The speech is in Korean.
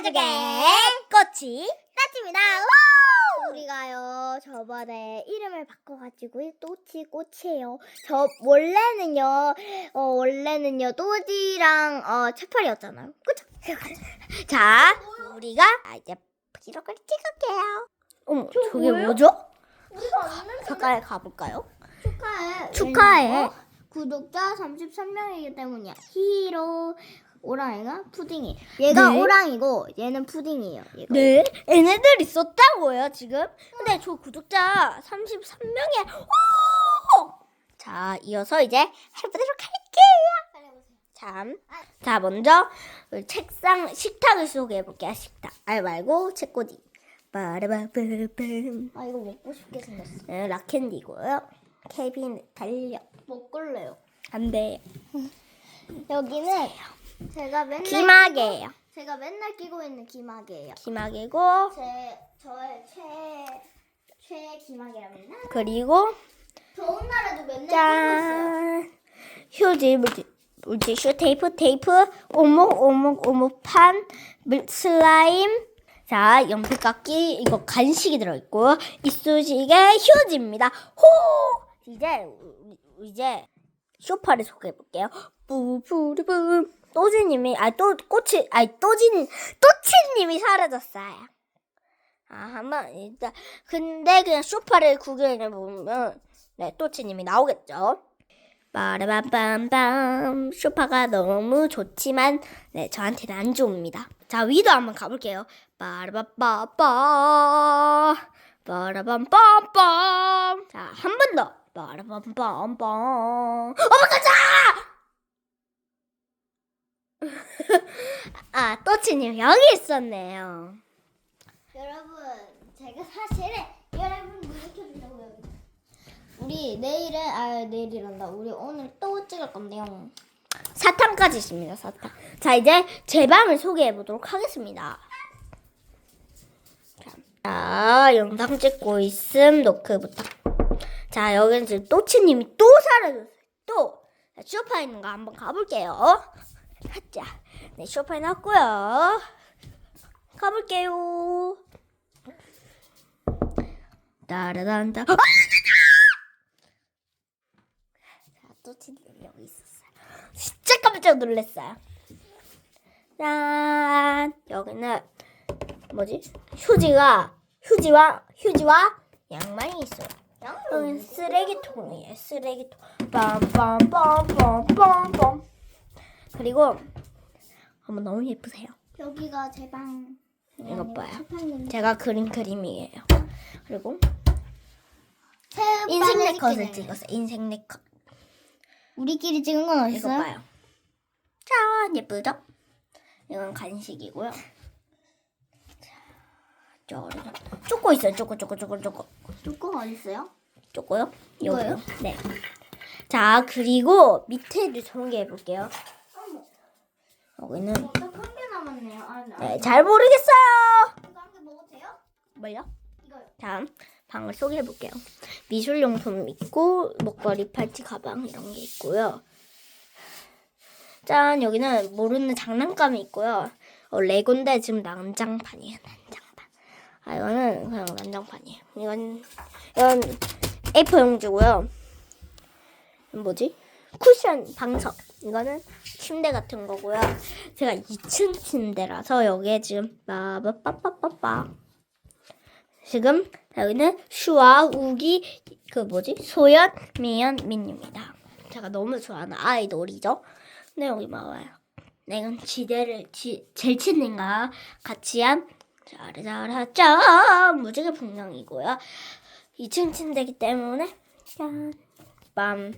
가족의 꽃이 따입니다 우리가요 저번에 이름을 바꿔가지고 또치 꽃이에요. 저 원래는요 어 원래는요 또지랑 어 채팔이었잖아요. 그쵸? 자 우리가 아, 이제 브이로그를 찍을게요 어머 저게 뭐예요? 뭐죠? 우리가 없는 가까이 가볼까요? 축하해. 축하해. 왜냐면 구독자 33명이기 때문이야. 히로 오랑이가 푸딩이. 얘가 네. 오랑이고 얘는 푸딩이에요. 얘가. 네 얘네들 있었다고요 지금 근데 저 구독자 33명이야 자 이어서 이제 해보도록 할게요 참. 자, 먼저 책상 식탁을 소개해 볼게요. 식탁. 아 말고 책꽂이. 빠라바밤밤. 아 이거 먹고 싶게 생겼어. 네, 락캔디고요. 케빈 달려. 먹을래요. 안 돼. 여기는 제가 맨날 기마개예요. 끼고- 제가 맨날 끼고 있는 기마개예요. 기마개고 제 저의 최 최애 기마개랍니다. 그리고 더운 날에도 맨날 끼고 있어요. 짠 휴지 물티 물티슈 테이프 테이프 오목 오목 오목판 물- 슬라임 자 연필깎이 이거 간식이 들어있고 이쑤시개 휴지입니다 호 이제 우- 이제 쇼파를 소개해 볼게요 뿌뿌르붐 또지님이 아 또 꽃이 아니 또진 또치님이 사라졌어요 아 한번 일단 근데 그냥 쇼파를 구경해 보면 네, 또치님이 나오겠죠. 빠라밤빰빰 쇼파가 너무 좋지만 네 저한테는 안 좋습니다. 자 위도 한번 가볼게요. 빠라밤빠빠 빠라밤빰빰 자한 번 더. 빠라밤빰빰 어머 가자! 아 또치님 여기 있었네요. 여러분 제가 사실은 여러분 놀래켜주려고요. 우리 내일은 아 내일이란다. 우리 오늘 또 찍을 건데요. 사탕까지 있습니다. 사탕. 자 이제 제 방을 소개해 보도록 하겠습니다. 자, 자, 영상 찍고 있음 노크부터. 자 여기는 지금 또치님이 또 사라졌어요. 또 자, 쇼파에 있는 거 한번 가볼게요. 가자. 네 쇼파에 놨고요. 가볼게요. 따라단다. 아! 자 또치님 여기 있었어요. 진짜 깜짝 놀랐어요. 짠! 여기는 뭐지? 휴지가 휴지와 휴지와 양말이 있어요. 여기는 쓰레기통이에요. 쓰레기통. 빰빰빰빰빰빰. 그리고 한번 너무 예쁘세요. 여기가 제 방. 이것 봐요. 제가 그린 그림이에요. 그리고 새 인생 네컷을. 찍었어요. 인생 네컷. 우리끼리 찍은 건 이거 어딨어요? 봐요. 짠 예쁘죠? 이건 간식이고요. 자, 쪼르르. 쪼꼬 있어요. 쪼꼬 쪼꼬 쪼꼬 쪼꼬. 조금 어딨어요? 쪼꼬요? 이거요? 네. 자 그리고 밑에도 소개해 볼게요. 여기는 딱한개 남았네요. 아, 나. 네, 잘 모르겠어요. 이거 한 개 먹어도 돼요? 뭐요? 이거요. 다음 방을 소개해 볼게요. 미술용품 있고 목걸이, 팔찌, 가방 이런 게 있고요. 짠 여기는 모르는 장난감이 있고요. 어, 레고인데 지금 난장판이에요. 난장판. 아 이거는 그냥 난장판이에요. 이건 이건 A4 용지고요. 이건 뭐지? 쿠션 방석. 이거는 침대 같은 거고요. 제가 2층 침대라서 여기에 지금 빠빠빠빠빠 지금 여기는 슈아, 우기, 그 뭐지? 소연, 미연, 민유입니다. 제가 너무 좋아하는 아이돌이죠. 근데 여기 봐봐요. 내가 지대를 지, 젤치님과 같이 한 짜라짜라짜 무지개 풍경이고요. 2층 침대이기 때문에 짠, 빰,